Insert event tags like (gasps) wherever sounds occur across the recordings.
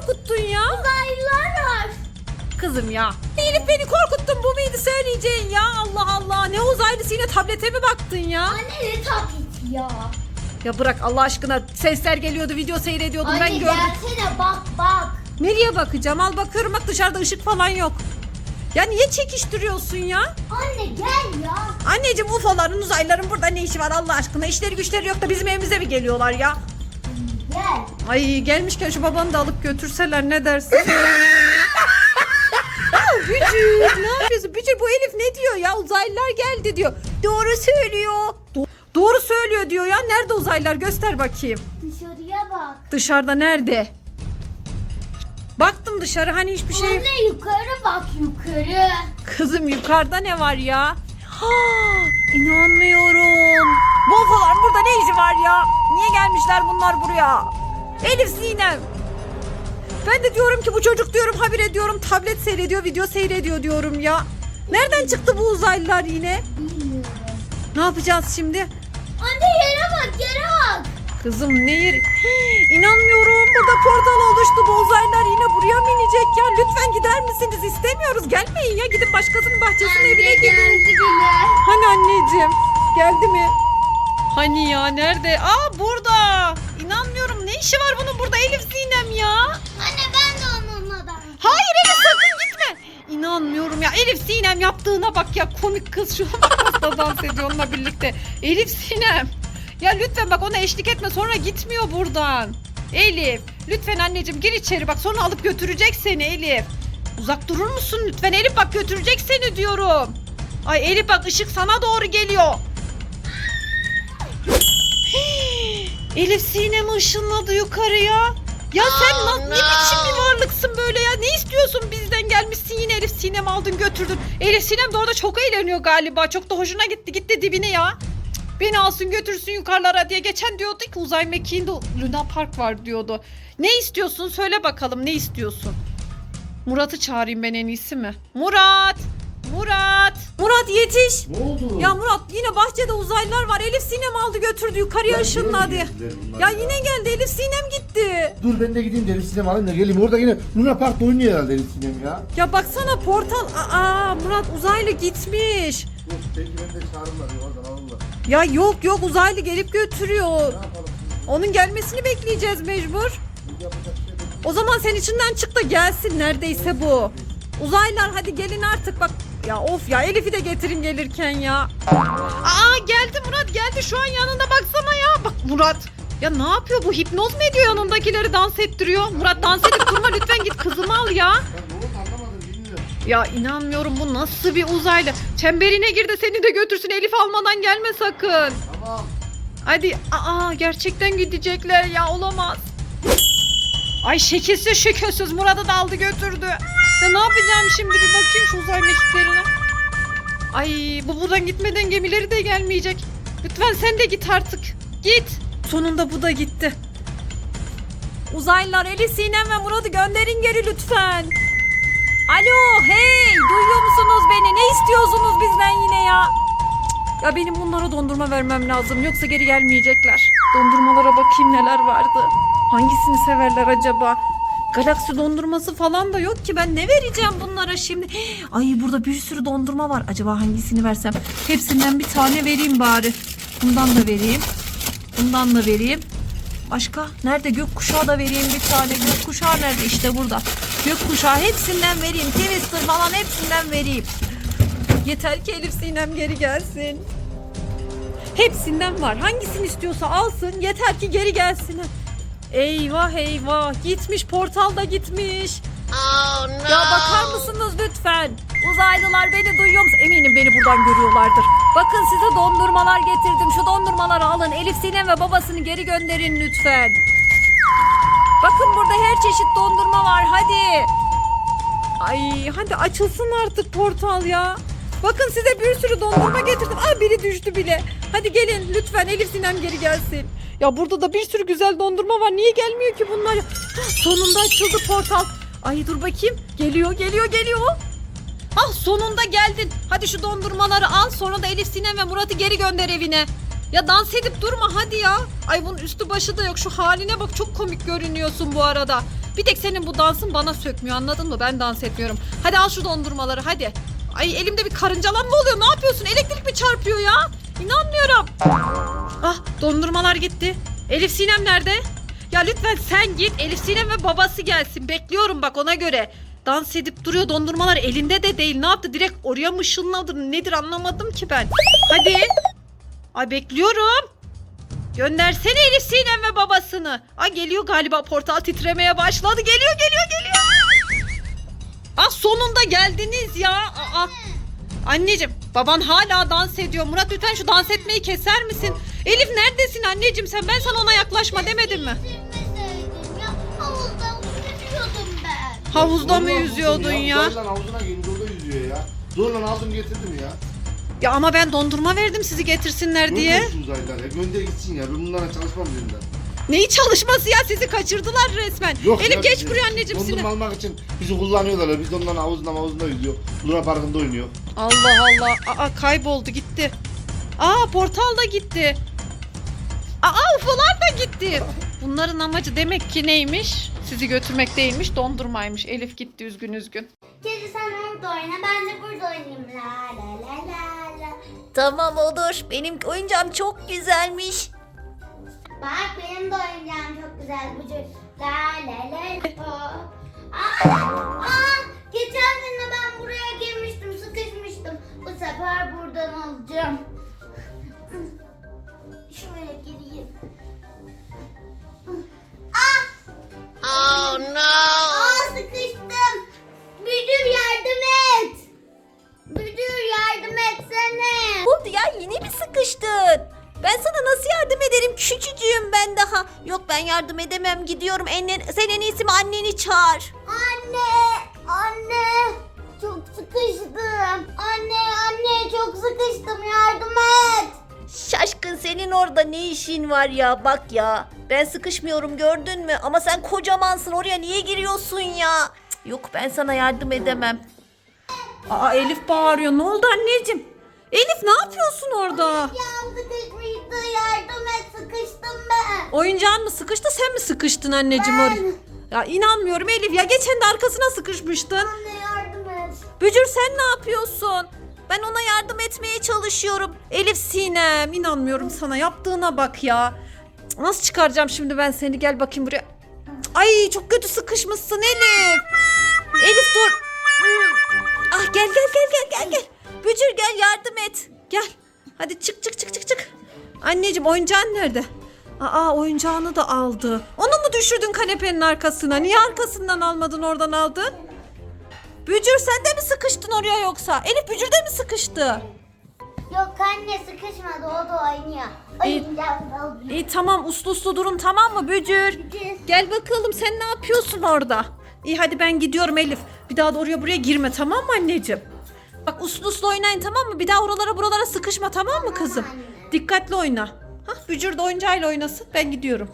korkuttun ya? Uzaylılar var. Kızım ya. Elif beni korkuttun bu muydu söyleyeceğin ya? Allah Allah. Ne uzaylısı yine tablete mi baktın ya? Anne ne tableti ya? Ya bırak Allah aşkına sesler geliyordu video seyrediyordum Anne ben gördüm. gelsene bak bak. Nereye bakacağım? Al bakıyorum bak dışarıda ışık falan yok. Ya niye çekiştiriyorsun ya? Anne gel ya. Anneciğim UFO'ların uzaylıların burada ne işi var Allah aşkına? İşleri güçleri yok da bizim evimize mi geliyorlar ya? Gel. Ay gelmişken şu babanı da alıp götürseler ne dersin? (laughs) Bücür ne yapıyorsun? Bücür bu Elif ne diyor ya? Uzaylılar geldi diyor. Doğru söylüyor. Do- Doğru söylüyor diyor ya. Nerede uzaylılar? Göster bakayım. Dışarıya bak. Dışarıda nerede? Baktım dışarı hani hiçbir şey... Anne yukarı bak yukarı. Kızım yukarıda ne var ya? Ha, inanmıyorum. Bu UFO'ların burada ne işi var ya? Niye gelmişler bunlar buraya? Elif Sinem. Ben de diyorum ki bu çocuk diyorum habire diyorum tablet seyrediyor, video seyrediyor diyorum ya. Nereden çıktı bu uzaylılar yine? Bilmiyorum. Ne yapacağız şimdi? Anne yere bak yere bak. Kızım ne yeri? Hii, İnanmıyorum. Burada portal oluştu. Bu uzaylılar yine buraya mı inecek ya? Lütfen gider misiniz? İstemiyoruz. Gelmeyin ya. Gidin başkasının bahçesinin evine gidin. geldi bile. Hani anneciğim? Geldi mi? Hani ya nerede? Aa burada. İnanmıyorum. Ne işi var bunun burada Elif Sinem ya? Anne ben de onunla da. Hayır Elif sakın gitme. İnanmıyorum ya. Elif Sinem yaptığına bak ya. Komik kız şu an hasta dans ediyor onunla birlikte. Elif Sinem. Ya lütfen bak ona eşlik etme sonra gitmiyor buradan. Elif lütfen anneciğim gir içeri bak sonra alıp götürecek seni Elif. Uzak durur musun lütfen Elif bak götürecek seni diyorum. Ay Elif bak ışık sana doğru geliyor. Elif sinemi ışınladı yukarıya. Ya sen Oh, ne no. biçim bir varlıksın böyle ya? Ne istiyorsun bizden gelmişsin yine Elif sinem aldın götürdün. Elif sinem de orada çok eğleniyor galiba. Çok da hoşuna gitti gitti dibine ya. Cık, Beni alsın götürsün yukarılara diye. Geçen diyordu ki uzay mekiğinde Luna Park var diyordu. Ne istiyorsun söyle bakalım ne istiyorsun? Murat'ı çağırayım ben en iyisi mi? Murat! Murat! Murat yetiş! Ne oldu? Ya Murat yine bahçede uzaylılar var. Elif Sinem aldı götürdü yukarıya Ya ışınladı. Ya ya. yine geldi Elif Sinem gitti. Dur ben de gideyim Elif Sinem alayım da geleyim. Orada yine Luna Park'ta oynuyor herhalde Elif Sinem ya. Ya baksana portal. Aa Murat uzaylı gitmiş. Dur belki ben de çağırırlar ya oradan alırlar. Ya yok yok uzaylı gelip götürüyor. Ne yapalım? Onun gelmesini bekleyeceğiz mecbur. Şey yok. O zaman sen içinden çık da gelsin neredeyse bu. Uzaylılar hadi gelin artık bak. Ya of ya Elif'i de getirin gelirken ya. Aa geldi Murat geldi şu an yanında baksana ya. Bak Murat. Ya ne yapıyor bu hipnoz mu ediyor yanındakileri dans ettiriyor? Murat dans edip durma lütfen git kızımı al ya. Ben anlamadım bilmiyorum. Ya inanmıyorum bu nasıl bir uzaylı. Çemberine gir de seni de götürsün Elif almadan gelme sakın. Tamam. Hadi aa gerçekten gidecekler ya olamaz. Ay şekilsiz şekilsiz Murat'ı da aldı götürdü. Ya ne yapacağım şimdi bir bakayım şu uzay mekiklerine. Ay bu buradan gitmeden gemileri de gelmeyecek. Lütfen sen de git artık. Git. Sonunda bu da gitti. Uzaylılar Elif, Sinem ve Murat'ı gönderin geri lütfen. Alo hey duyuyor musunuz beni? Ne istiyorsunuz bizden yine ya? Ya benim bunlara dondurma vermem lazım yoksa geri gelmeyecekler. Dondurmalara bakayım neler vardı. Hangisini severler acaba? Galaksi dondurması falan da yok ki ben ne vereceğim bunlara şimdi? Ay burada bir sürü dondurma var. Acaba hangisini versem? Hepsinden bir tane vereyim bari. Bundan da vereyim. Bundan da vereyim. Başka? Nerede? Gökkuşağı da vereyim bir tane. Gökkuşağı nerede? İşte burada. Gökkuşağı hepsinden vereyim. Twister falan hepsinden vereyim. Yeter ki Elif Sinem geri gelsin. Hepsinden var. Hangisini istiyorsa alsın. Yeter ki geri gelsin. Eyvah eyvah. Gitmiş portalda gitmiş. Ya bakar mısınız lütfen? Uzaylılar beni duyuyor musunuz? Eminim beni buradan görüyorlardır. Bakın size dondurmalar getirdim. Şu dondurmaları alın. Elif Sinem ve babasını geri gönderin lütfen. Bakın burada her çeşit dondurma var. Hadi. Ay hadi açılsın artık portal ya. Bakın size bir sürü dondurma getirdim. Aa biri düştü bile. Hadi gelin lütfen Elif Sinem geri gelsin. Ya burada da bir sürü güzel dondurma var. Niye gelmiyor ki bunlar? Sonunda açıldı portal. Ay dur bakayım. Geliyor geliyor geliyor. Ah sonunda geldin. Hadi şu dondurmaları al sonra da Elif Sinem ve Murat'ı geri gönder evine. Ya dans edip durma hadi ya. Ay bunun üstü başı da yok. Şu haline bak çok komik görünüyorsun bu arada. Bir tek senin bu dansın bana sökmüyor anladın mı? Ben dans etmiyorum. Hadi al şu dondurmaları hadi. Ay elimde bir karıncalanma oluyor. Ne yapıyorsun? Elektrik mi çarpıyor ya? İnanmıyorum. Ah dondurmalar gitti. Elif Sinem nerede? Ya lütfen sen git. Elif Sinem ve babası gelsin. Bekliyorum bak ona göre. Dans edip duruyor dondurmalar elinde de değil. Ne yaptı? Direkt oraya mı ışınladı? Nedir anlamadım ki ben. Hadi. Ay bekliyorum. Göndersene Elif Sinem ve babasını. Ay geliyor galiba portal titremeye başladı. Geliyor geliyor geliyor. Ah sonunda geldiniz ya. Aa. Anneciğim baban hala dans ediyor. Murat lütfen şu dans etmeyi keser misin? Elif neredesin anneciğim sen? Ben sana ona yaklaşma demedim mi? Havuzda yüzüyordum ben. Havuzda mı yüzüyordun ya? Zorla havuzuna girdi orada yüzüyor ya. Zorla aldım getirdim ya. Ya ama ben dondurma verdim sizi getirsinler diye. Gönder şu uzaylılar ya. Gönder gitsin ya. Ben bunlarla çalışmam birinden. Neyi çalışması ya sizi kaçırdılar resmen. Elif ya, geç bizi buraya anneciğim Dondurma seni. almak için bizi kullanıyorlar. Biz de onların havuzunda havuzunda yüzüyor. Luna Parkı'nda oynuyor. Allah Allah. Aa kayboldu gitti. Aa portal da gitti. Aa ufolar da gitti. (laughs) Bunların amacı demek ki neymiş? Sizi götürmek değilmiş dondurmaymış. Elif gitti üzgün üzgün. Kedi sen orada oyna ben de burada oynayayım. La la la la la. Tamam olur. Benim oyuncağım çok güzelmiş. Bak benim de oyuncağım çok güzel bu çocuk. La la la. Aa, aa, aa, geçen sene ben buraya girmiştim, sıkışmıştım. Bu sefer buradan alacağım. Gidiyorum. Annen, sen en iyisi mi anneni çağır. Anne, anne. Çok sıkıştım. Anne, anne çok sıkıştım. Yardım et. Şaşkın senin orada ne işin var ya bak ya. Ben sıkışmıyorum gördün mü? Ama sen kocamansın oraya niye giriyorsun ya? Cık, Yok ben sana yardım edemem. Aa Elif bağırıyor. Ne oldu anneciğim? Elif ne yapıyorsun orada? Ya sıkışmıştı. Yardım et. Sıkıştım. Oyuncağın mı sıkıştı sen mi sıkıştın anneciğim oraya? Ya inanmıyorum Elif ya geçen de arkasına sıkışmıştın. Anne yardım et. Bücür sen ne yapıyorsun? Ben ona yardım etmeye çalışıyorum. Elif Sinem inanmıyorum sana yaptığına bak ya. Cık, Nasıl çıkaracağım şimdi ben seni gel bakayım buraya. Cık, Ay çok kötü sıkışmışsın Elif. Elif dur. Ah gel gel gel gel gel gel. Bücür gel yardım et. Gel. Hadi çık çık çık çık çık. Anneciğim oyuncağın nerede? Aa oyuncağını da aldı. Onu mu düşürdün kanepenin arkasına? Niye arkasından almadın oradan aldın? Bücür sen de mi sıkıştın oraya yoksa? Elif Bücür de mi sıkıştı? Yok anne sıkışmadı. O da oynuyor. Oyuncağını alıyor. İyi tamam uslu uslu durun tamam mı Bücür? Gel bakalım sen ne yapıyorsun orada? İyi hadi ben gidiyorum Elif. Bir daha da oraya buraya girme tamam mı anneciğim? Bak uslu uslu oynayın tamam mı? Bir daha oralara buralara sıkışma tamam mı kızım? Dikkatli oyna. Bücür de oyuncağıyla oynasın ben gidiyorum.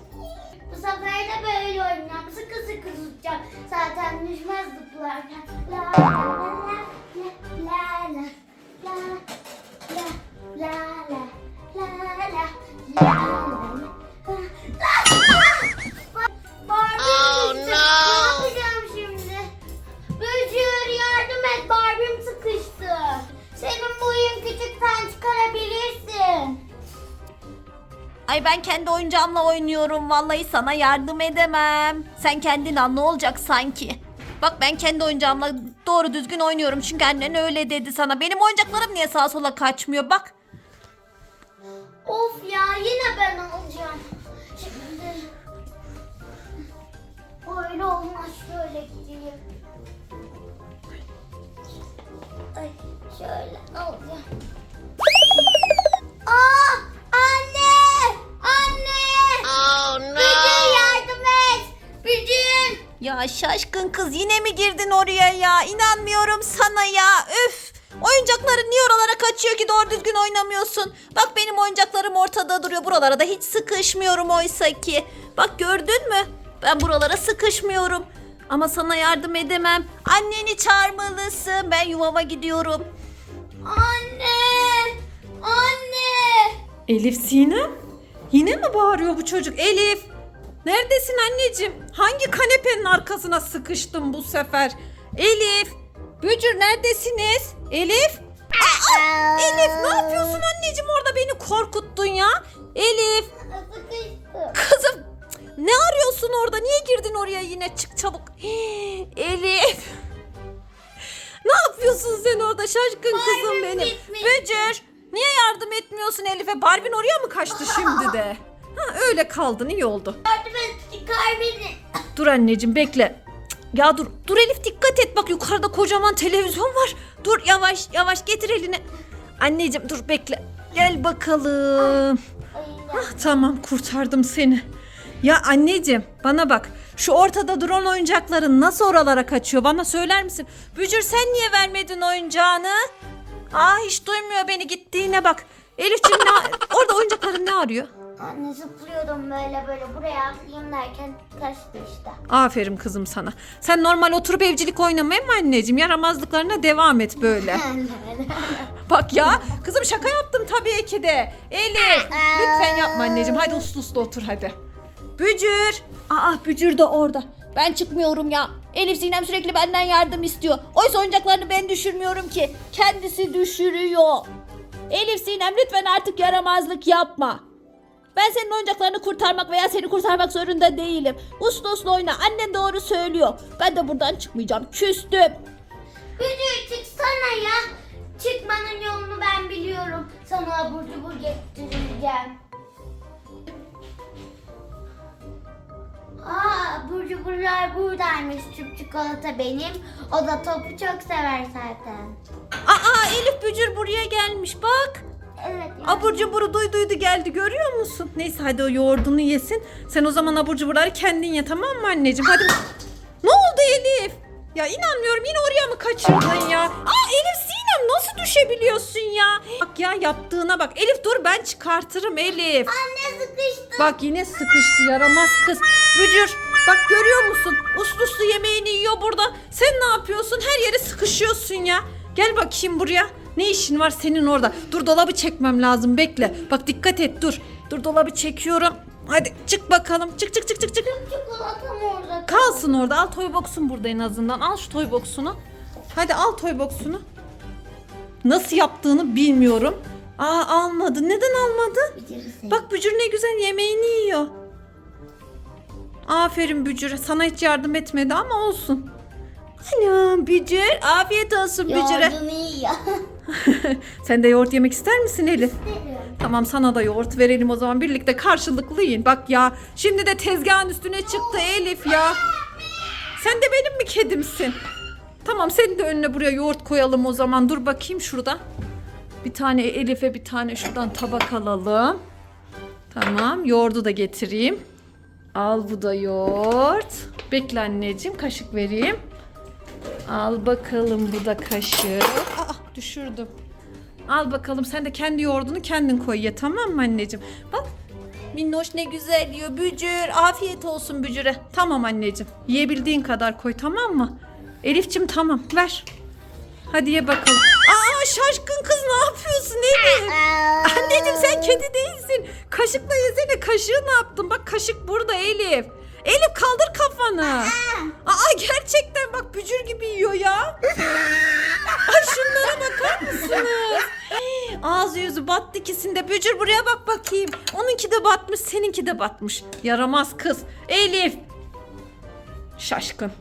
Bu sefer de böyle oynayacağım. Sıkı sıkı tutacağım. Zaten düşmez zıplarken. La la la la la la la la la la la la la Barbie ne yapacağım Ay ben kendi oyuncağımla oynuyorum. Vallahi sana yardım edemem. Sen kendin al ne olacak sanki? Bak ben kendi oyuncağımla doğru düzgün oynuyorum. Çünkü annen öyle dedi sana. Benim oyuncaklarım niye sağa sola kaçmıyor? Bak. Of ya yine ben alacağım. Kız yine mi girdin oraya ya? İnanmıyorum sana ya. Üf. Oyuncakların niye oralara kaçıyor ki doğru düzgün oynamıyorsun? Bak benim oyuncaklarım ortada duruyor. Buralara da hiç sıkışmıyorum oysa ki. Bak gördün mü? Ben buralara sıkışmıyorum. Ama sana yardım edemem. Anneni çağırmalısın. Ben yuvama gidiyorum. Anne! Anne! Elif Sinem? Yine mi bağırıyor bu çocuk? Elif! Neredesin anneciğim? Hangi kanepenin arkasına sıkıştın bu sefer? Elif. Bücür neredesiniz? Elif. Aa, Elif ne yapıyorsun anneciğim orada beni korkuttun ya? Elif. Sıkıştım. Kızım ne arıyorsun orada? Niye girdin oraya yine? Çık çabuk. Hii, (gasps) Elif. Ne yapıyorsun sen orada şaşkın kızım benim? Bücür. Niye yardım etmiyorsun Elif'e? Barbie'n oraya mı kaçtı şimdi de? Ha, öyle kaldın iyi oldu. Yardım et çıkar beni. Dur anneciğim bekle. Cık, Ya dur dur Elif dikkat et bak yukarıda kocaman televizyon var. Dur yavaş yavaş getir elini. Anneciğim dur bekle. Gel bakalım. Ah, tamam kurtardım seni. Ya anneciğim bana bak. Şu ortada duran oyuncakların nasıl oralara kaçıyor bana söyler misin? Bücür sen niye vermedin oyuncağını? Aa hiç duymuyor beni gittiğine bak. Elifciğim ne, orada oyuncakların ne arıyor? Anne zıplıyordum böyle böyle buraya atlayayım derken kaçtı işte. Aferin kızım sana. Sen normal oturup evcilik oynamaya mı anneciğim? Yaramazlıklarına devam et böyle. (laughs) Bak ya kızım şaka yaptım tabii ki de. Elif lütfen yapma anneciğim. Hadi uslu uslu otur hadi. Bücür. Aa Bücür de orada. Ben çıkmıyorum ya. Elif Sinem sürekli benden yardım istiyor. Oysa oyuncaklarını ben düşürmüyorum ki. Kendisi düşürüyor. Elif Sinem lütfen artık yaramazlık yapma. Ben senin oyuncaklarını kurtarmak veya seni kurtarmak zorunda değilim. Uslu uslu oyna. Annen doğru söylüyor. Ben de buradan çıkmayacağım. Küstüm. Bücür çıksana ya. Çıkmanın yolunu ben biliyorum. Sana abur cubur getireceğim. Aa, abur cuburlar buradaymış. Tüp çikolata benim. O da topu çok sever zaten. Aa Elif Bücür buraya gelmiş bak. Evet. Abur cuburu duy duydu geldi görüyor musun? Neyse hadi o yoğurdunu yesin. Sen o zaman abur cuburları kendin ye tamam mı anneciğim? Hadi. Ne oldu Elif? Ya inanmıyorum yine oraya mı kaçırdın ya? Aa Elif Sinem nasıl düşebiliyorsun ya? Bak ya yaptığına bak. Elif dur ben çıkartırım Elif. Anne sıkıştı. Bak yine sıkıştı yaramaz kız. Bücür bak görüyor musun? Uslu uslu yemeğini yiyor burada. Sen ne yapıyorsun? Her yere sıkışıyorsun ya. Gel bakayım buraya. Ne işin var senin orada? Dur dolabı çekmem lazım bekle. Bak dikkat et dur. Dur dolabı çekiyorum. Hadi çık bakalım. Çık çık çık çık çık. Çikolatam orada. Kalsın orada. Al toy box'un burada en azından. Al şu toy box'unu. Hadi al toy box'unu. Nasıl yaptığını bilmiyorum. Aa almadı. Neden almadı? Bitirirsin. Bak Bücür ne güzel yemeğini yiyor. Aferin Bücür. Sana hiç yardım etmedi ama olsun. Anam Bücür. Afiyet olsun Bücür'e. Yoğurdunu yiyor. (laughs) (laughs) Sen de yoğurt yemek ister misin Elif? İsterim. Tamam sana da yoğurt verelim o zaman. Birlikte karşılıklı yiyin. Bak ya şimdi de tezgahın üstüne çıktı Elif ya. Sen de benim mi kedimsin? Tamam senin de önüne buraya yoğurt koyalım o zaman. Dur bakayım şuradan. Bir tane Elif'e bir tane şuradan tabak alalım. Tamam yoğurdu da getireyim. Al bu da yoğurt. Bekle anneciğim kaşık vereyim. Al bakalım bu da kaşık. Düşürdüm. Al bakalım sen de kendi yoğurdunu kendin koy ye tamam mı anneciğim? Bak Minnoş ne güzel yiyor Bücür. Afiyet olsun Bücür'e. Tamam anneciğim. Yiyebildiğin kadar koy tamam mı? Elif'cim tamam ver. Hadi ye bakalım. Aa şaşkın kız ne yapıyorsun Elif? Anneciğim sen kedi değilsin. Kaşıkla yesene. Kaşığı ne yaptın? Bak kaşık burada Elif. Elif kaldır kafanı. Aa gerçekten bak bücür gibi yiyor ya. (laughs) Ay şunlara bakar mısınız? Ağzı yüzü battı ikisinde. Bücür buraya bak bakayım. Onunki de batmış, seninki de batmış. Yaramaz kız. Elif. Şaşkın.